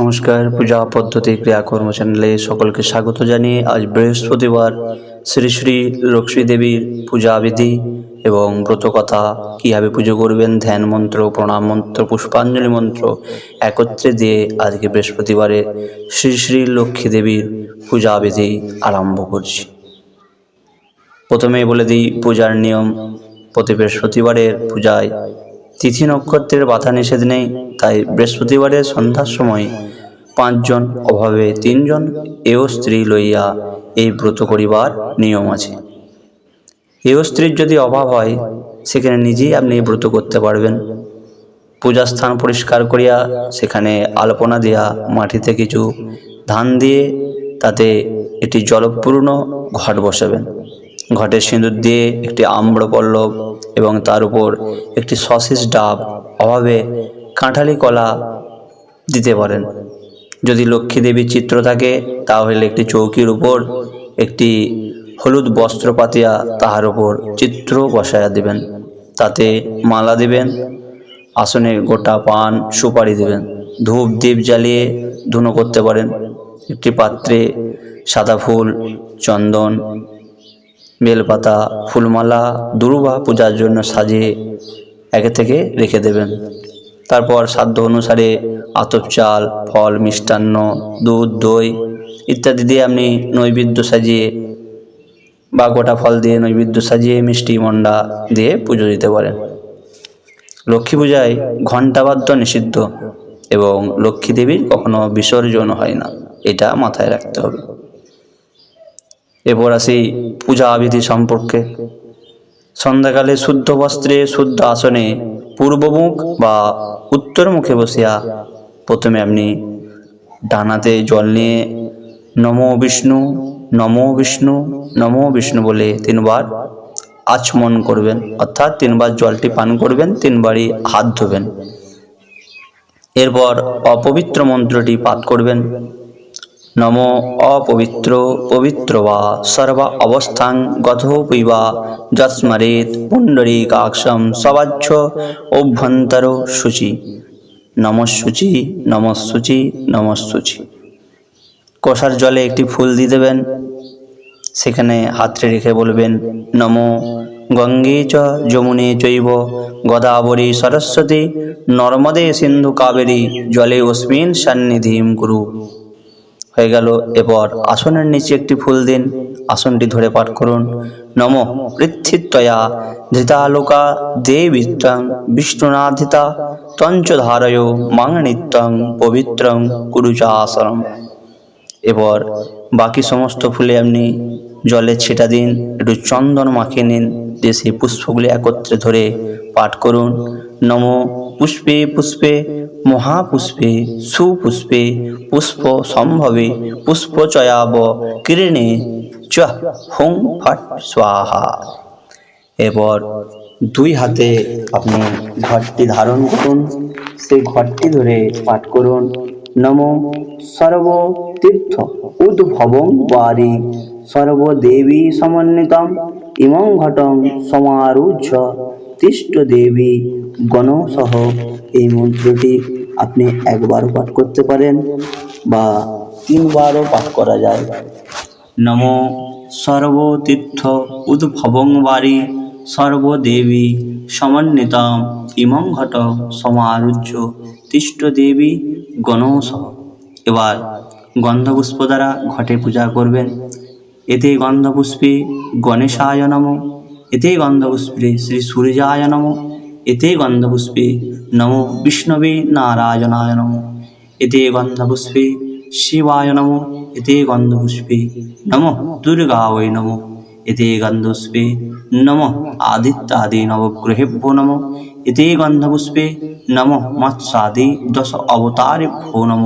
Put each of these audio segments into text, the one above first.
নমস্কার, পূজা পদ্ধতি ক্রিয়াকর্ম চ্যানেলে সকলকে স্বাগত জানিয়ে আজ বৃহস্পতিবার শ্রী শ্রী লক্ষ্মী দেবীর পূজা বিধি এবং ব্রতকথা, কীভাবে পুজো করবেন, ধ্যান মন্ত্র, প্রণাম মন্ত্র, পুষ্পাঞ্জলি মন্ত্র একত্রে দিয়ে আজকে বৃহস্পতিবারে শ্রী শ্রী লক্ষ্মী দেবীর পূজা বিধি আরম্ভ করছি। প্রথমেই বলে দিই, পূজার নিয়ম, প্রতি বৃহস্পতিবারের পূজায় তিথি নক্ষত্রের বাধা নিষেধ নেই, তাই বৃহস্পতিবারের সন্ধ্যার সময় পাঁচজন অভাবে তিনজন এও স্ত্রী লইয়া এই ব্রত করিবার নিয়ম আছে। এও স্ত্রীর যদি অভাব হয়, সেখানে নিজেই আপনি ব্রত করতে পারবেন। পূজা স্থান পরিষ্কার করিয়া সেখানে আলপনা দিয়া মাটিতে কিছু ধান দিয়ে তাতে একটি জলপূর্ণ ঘট বসাবেন। ঘটের সিঁদুর দিয়ে একটি আম্রপল্লব এবং তার উপর একটি সসিস ডাব অভাবে কাঁঠালি কলা দিতে পারেন। যদি লক্ষ্মী দেবীর চিত্র থাকে, তাহলে একটি চৌকির উপর একটি হলুদ বস্ত্র পাতিয়া তাহার উপর চিত্র বসায়া দিবেন। তাতে মালা দিবেন, আসনে গোটা পান, সুপারি দেবেন। ধূপ দ্বীপ জ্বালিয়ে ধুনো করতে পারেন। একটি পাত্রে সাদা ফুল, চন্দন বেলপাতা, ফুলমালা, দুর্বা পূজার জন্য সাজিয়ে একে থেকে রেখে দেবেন। তারপর সাধ্য অনুসারে আতপ চাল, ফল, মিষ্টান্ন, দুধ, দই ইত্যাদি দিয়ে আপনি নৈবেদ্য সাজিয়ে বা গোটা ফল দিয়ে নৈবেদ্য সাজিয়ে মিষ্টি, মন্ডা দিয়ে পুজো দিতে পারেন। লক্ষ্মী পূজায় ঘণ্টাবাদ্য নিষিদ্ধ এবং লক্ষ্মী দেবীর কখনো বিসর্জন হয় না, এটা মাথায় রাখতে হবে। এরপর আসি পূজা বিধি সম্পর্কে। সন্ধ্যাকালে শুদ্ধ বস্ত্রে শুদ্ধ আসনে পূর্বমুখ বা উত্তর মুখে বসিয়া প্রথমে আপনি ডানাতে জল নিয়ে নমো বিষ্ণু নমো বিষ্ণু নমো বিষ্ণু বলে তিনবার আচমন করবেন। অর্থাৎ তিনবার জলটি পান করবেন, তিনবারই হাত ধোবেন। এরপর অপবিত্র মন্ত্রটি পাঠ করবেন। নম অপবিত্র পবিত্র বা সর্বা অবস্থান গতপৈবা যস্মরেত পুণ্ডরীকাক্ষম সবাচ্ছ অভ্যন্তর শুচি। নমঃসূচি নমঃসূচি নমঃসূচি কষার জলে একটি ফুল দিয়ে দেবেন। সেখানে হাতটি রেখে বলবেন, নম গঙ্গে চ যমুনে চৈব গদাবরী সরস্বতী নর্মদে সিন্ধু কাবেরী জলে অস্মিন সান্নিধিম কুরু। হয়ে গেল। এরপর আসনের নিচে একটি ফুল দিন। আসনটি ধরে পাঠ করুন। নম পৃথিত্বয়া ধৃতালোকা দেবিত্বং বিষ্ণুনাধিতা তঞ্চ ধারয় মাং পবিত্রং কুরুচাসনম। এবার বাকি সমস্ত ফুলে আপনি জলে ছেটা দিন, একটু চন্দন মাখিয়ে নিন, দিয়ে সেই পুষ্পগুলি একত্রে ধরে পাঠ করুন। নম পুষ্পে পুষ্পে মহাপুষ্পে, সুপুষ্পে পুষ্প সম্ভবে পুষ্পচয়াব কিরণে চ হুং ফট স্বাহা। এরপর দুই হাতে আপনি ঘরটি ধারণ করুন। সেই ঘরটি ধরে পাঠ করুন। নম সর্বতীর্থ উদ্ভবং বারি সর্বদেবী সমন্বিতম। ইমং ঘটং সমারুহ্য তিষ্ঠ দেবী। গণসহ এই মন্ত্রটি আপনি একবারও পাঠ করতে পারেন বা তিনবারও পাঠ করা যায়। নম সর্বতীর্থ উদ্ভবং বারি সর্বদেবী সমন্বিতম ইমং ঘট সমারুহ্য তিষ্ঠ দেবী গণসহ এবার গন্ধপুষ্প দ্বারা ঘটে পূজা করবেন। এতে গন্ধপুষ্পে গণেশায় নম এতে গন্ধপুষ্পে শ্রী সূর্যায় নম। এতে গন্ধপুষ্পে নম বিষ্ণবে নারায়ণায় নম। এতে গন্ধপুষ্পে শিবায় নম। এতে গন্ধপুষ্পে নম দুর্গাবৈ নম। এতে গন্ধপুষ্পে নম আদিত্যাদি নবগ্রহেভ্যো নম। এতে গন্ধপুষ্পে নম মৎস্যাদি দশ অবতারেভ্যো নম।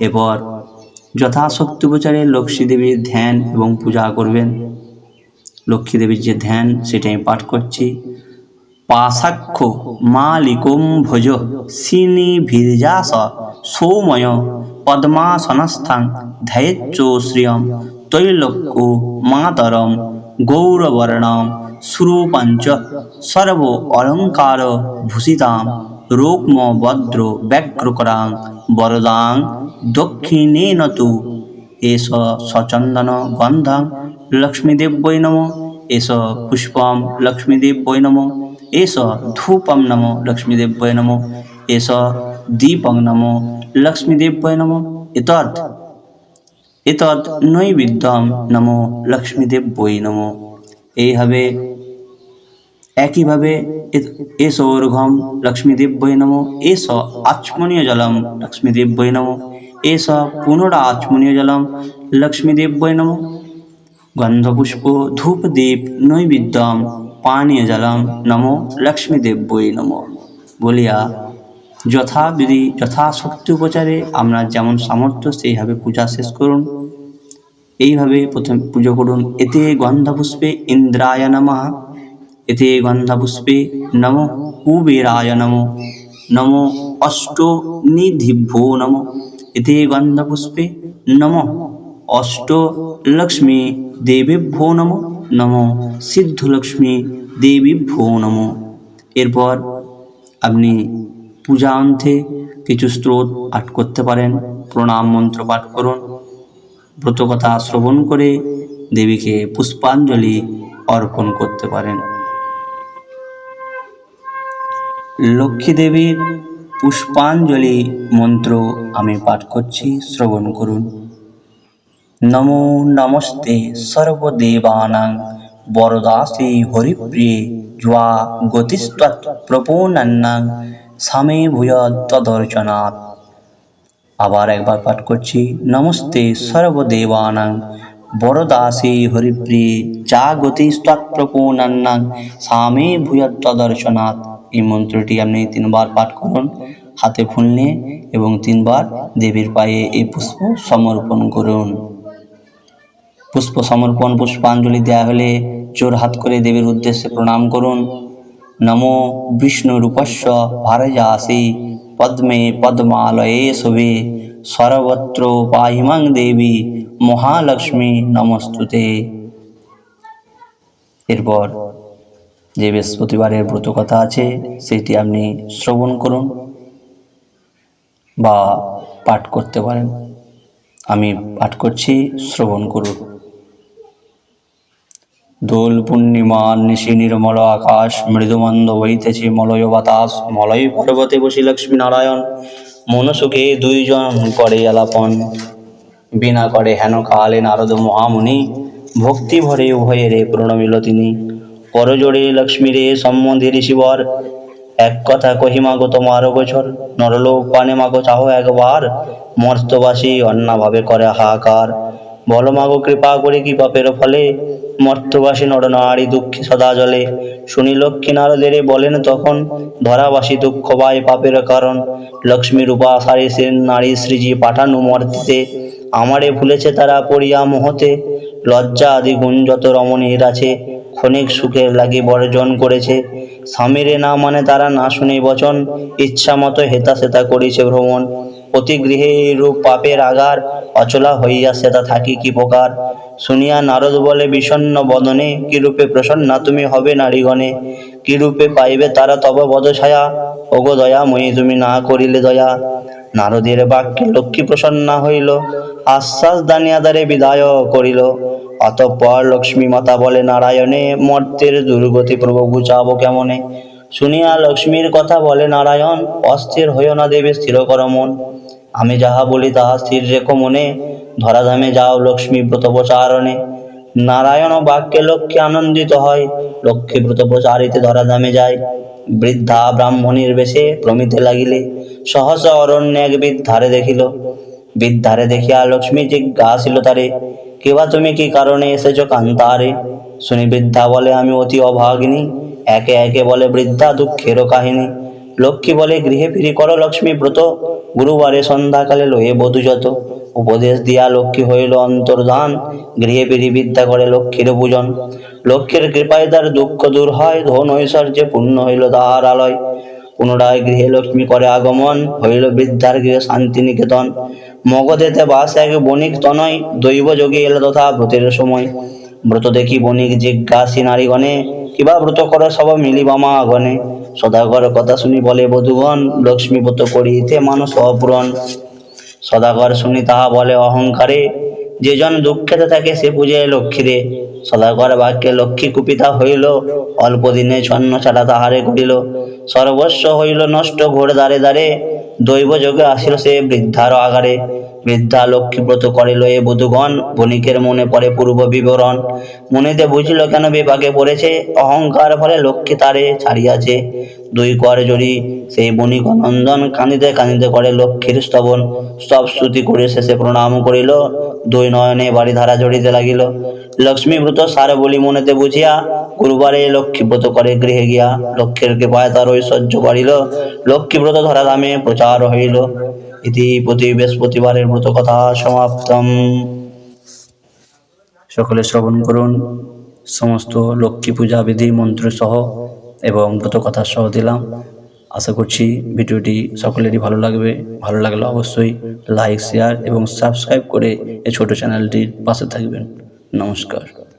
এরপর যথাশক্তি প্রচারে লক্ষ্মী দেবীর ধ্যান এবং পূজা করবেন। লক্ষ্মী দেবীর যে ধ্যান, সেটা আমি পাঠ করছি। পাশাক্ষ মালিকুম ভোজ সিনি ভির্যাস সৌময় পদ্মাসনস্থান ধ্যায়চ্চ শ্রিয়ম তৈলক্য মাতরম গৌরবর্ণম সুরূপাঞ্চ সর্ব অলঙ্কার ভূষিতাম রোগ্ম ভদ্র ব্যগ্র করাং বরদাং দক্ষিণেন তু এস সচন্দন গন্ধাং লক্ষ্মীদেব্যৈ নম এস পুষ্পম লক্ষ্মীদেব্যৈ নম এস ধূপম নম লক্ষ্মীদেব্যৈ নম এস দীপং নম লক্ষ্মীদেব্যৈ নম এতৎ এতৎ নৈবেদ্যম নমো লক্ষ্মীদেব্যই নম এইভাবে একইভাবে এস ঊর্ধ্বম লক্ষ্মীদেব্যই নম। এস আচমনীয় জলম লক্ষ্মীদেব্যই নম। এস পুনরা আচমনীয় জলম লক্ষ্মীদেব্যই নম। গন্ধপুষ্প, ধূপদীপ, নৈবিদ্যম, পানীয় জলম, নমো লক্ষ্মীদেব্যই নম। বলিয়া যথাবিধি, যথাশক্তি উপচারে আপনার যেমন সামর্থ্য, সেইভাবে পূজা শেষ করুন। এইভাবে প্রথম পুজো করুন। এতে গন্ধপুষ্পে ইন্দ্রায় নমঃ। এতে গন্ধপুষ্পে নম। কুবেরায় নম। নম অষ্ট নিধিভ্যো নম। এতে গন্ধপুষ্পে নম। অষ্ট লক্ষ্মী দেবীভ্যো নম নম সিদ্ধলক্ষ্মী দেবীভ্যো নম। এরপর আপনি পূজা অন্তে কিছু স্রোত পাঠ করতে পারেন, প্রণাম মন্ত্র পাঠ করুন, ব্রতকথা শ্রবণ করে দেবীকে পুষ্পাঞ্জলি অর্পণ করতে পারেন। লক্ষ্মী দেবীর পুষ্পাঞ্জলি মন্ত্র আমি পাঠ করছি, শ্রবণ করুন। নমো নমস্তে সর্বদেবানাং। বরদাসে হরিপ্রিয়ে জ্বা গতিস্তৎ প্রপন্নাং সামে ভূয় তদর্চনাথ আবার একবার পাঠ করছি, নমস্তে সর্বদেবানাং। বরদাসে হরিপ্রিয়ে যা গতি প্রপূর্ণান্নাং। সামে ভূয়ত্তদর্শনাথ এই মন্ত্রটি আপনি তিনবার পাঠ করুন, হাতে ফুল নিয়ে এবং তিনবার দেবীর পায়ে এই পুষ্প সমর্পণ করুন। পুষ্প সমর্পণ পুষ্পাঞ্জলি দেওয়া হলে জোর হাত করে দেবীর উদ্দেশ্যে প্রণাম করুন। নমো বিষ্ণু রূপস্য ভারজাসি, পদ্মে পদ্মালয়ে শুভে। সর্বত্র পাহিমাং দেবী, মহালক্ষ্মী নমস্তুতে। এরপর যে বৃহস্পতিবারের ব্রত কথা আছে, সেটি আপনি শ্রবণ করুন বা পাঠ করতে পারেন। আমি পাঠ করছি, শ্রবণ করুন। দোল পূর্ণিমার নিশি নির্মল আকাশ মৃদুমন্দ বইতেছে মলয় বাতাস মলয় পর্বতে বসি লক্ষ্মী নারায়ণ মনসুখে দুইজন করে আলাপন বিনা করে হেন কালে নারদ মহামুনি ভক্তি ভরে উভয়েরে প্রণমিল তিনি করজোড়ে লক্ষ্মীরে সম্বন্ধে ঋষিবর এক কথা কহিমাগো তোমার গোচর নরলোক পানে মাগো চাহ একবার। মর্তবাসী অন্যভাবে করে হাহাকার। বল মাগো, কৃপা করে কি পাপের ফলে? মর্তবাসী নরনারী দুঃখে সদা জলে শুনি লক্ষ্মী নারদেরে বলেন তখন, ধরাবাসী দুঃখ বাই পাপের কারণ। লক্ষ্মী রূপা সারি নারী সৃজি পাঠানু মর্তিতে। আমারে ভুলেছে তারা পড়িয়া মোহতে। লজ্জা আদি গুণ যত রমণীর আছে, ক্ষণিক সুখের লাগি বর্জন করেছে। স্বামীরে না মানে তারা না শুনে বচন ইচ্ছা মতো হেতা সেতা করিছে ভ্রমণ। অতি গৃহে রূপ পাপের আগার অচলা হইয়া সেটা থাকি কি প্রকার? শুনিয়া নারদ বলে, বিষণ্ণ বদনে কিরূপে প্রসন্না তুমি হবে নারীগণে? কিরূপে পাইবে তারা তব বদ ছায়া ওগো দয়াময়ী তুমি না করিলে দয়া। নারদের বাক্যে লক্ষ্মী প্রসন্না হইল, আশ্বাস দানিয়া দ্বারে বিদায় করিল। অতঃপর লক্ষ্মী মাতা বলে, নারায়ণে, মর্তের দুর্গতি প্রভু বুঝাব কেমনে? শুনিয়া লক্ষ্মীর কথা বলে, নারায়ণ, অস্থির হইও না দেবে স্থির কর মন। আমি যাহা বলি তাহা স্থির রেখো মনে। ধরাধামে যাও লক্ষ্মী ব্রত প্রচারণে। নারায়ণ বাক্যে লক্ষ্মী আনন্দিত হয়। লক্ষ্মী ব্রত প্রচারিতে ধরাধামে যায়। বৃদ্ধা ব্রাহ্মণীর বেশে প্রমিতে লাগিলে। সহসা অরণ্যে এক বৃদ্ধারে দেখিল। বৃদ্ধারে দেখিয়া লক্ষ্মী জিজ্ঞাসিল তারে, কেবা তুমি কি কারণে এসেছ কান্তারে? শুনি বৃদ্ধা বলে, আমি অতি অভাগিনী। একে একে বলে বৃদ্ধা দুঃখেরও কাহিনী। লক্ষ্মী বলে, গৃহে ফিরি করো লক্ষ্মী ব্রত। গুরুবারে সন্ধ্যাকালে লয়ে বধূ যত। উপদেশ দিয়া লক্ষ্মী হইল অন্তর্ধান। গৃহে ফিরি বিদ্যা করে লক্ষ্মীর পূজন। লক্ষ্মীর কৃপায় তার দুঃখ দূর হয়, ধন ঐশ্বর্যে পূর্ণ হইল তাহার আলয়। পুনরায় গৃহে লক্ষ্মী করে আগমন, হইল বৃদ্ধার গৃহে শান্তি নিকেতন। মগধেতে বাস এক বণিক তনয় দৈব যোগে এলো তথা ব্রতের সময়। ব্রত দেখি বণিক জিজ্ঞাসী নারীগণে কিবা ব্রত করে সব মিলিবা মা আগনে। সদাগর কথা শুনি বলে বধুগণ, লক্ষ্মী ব্রত করিতে মানুষ অপূরণ সদাগর শুনি তাহা বলে অহংকারে যেজন দুঃখেতে থাকে সে পূজায় লক্ষ্মীরে সদাগর বাক্যে লক্ষ্মী কুপিতা হইল, অল্প দিনে ছন্ন ছাড়া তাহারে করিল সর্বস্ব হইল নষ্ট ঘোর দ্বারে দ্বারে দৈব যোগে আসিল সে বৃদ্ধার আগারে। বৃদ্ধা লক্ষ্মীব্রত করিল এ বধুগণ, বণিকের মনে পড়ে পূর্ব বিবরণ। মনেতে বুঝিল কেন বিপাকে পড়েছে? অহংকার ফলে লক্ষ্মী তারে ছাড়িয়াছে। দুই কর জড়ি, সেই বণিক নন্দন কাঁদিতে কাঁদিতে করে লক্ষ্মীর স্তবন। স্তব স্তুতি করে শেষে প্রণাম করিল। দুই নয়নে বাড়ি ধারা জড়িতে লাগিল। লক্ষ্মীব্রত সার বলি মনেতে বুঝিয়া, গুরুবারে লক্ষ্মীব্রত করে গৃহে গিয়া লক্ষ্মীর কৃপায় তার ঐশ্বর্য বাড়িল। লক্ষ্মীব্রত ধরা দামে প্রচার হইল। ইতি প্রতি বৃহস্পতিবারের ব্রত কথা সমাপ্তম। সকলে শ্রবণ করুন, সমস্ত লক্ষ্মী পূজা বিধি মন্ত্র সহ এবং ব্রত কথা সহ দিলাম। আশা করছি ভিডিওটি সকলেরই ভালো লাগবে। ভালো লাগলে অবশ্যই লাইক শেয়ার এবং সাবস্ক্রাইব করে এই ছোট চ্যানেলটির পাশে থাকবেন। নমস্কার।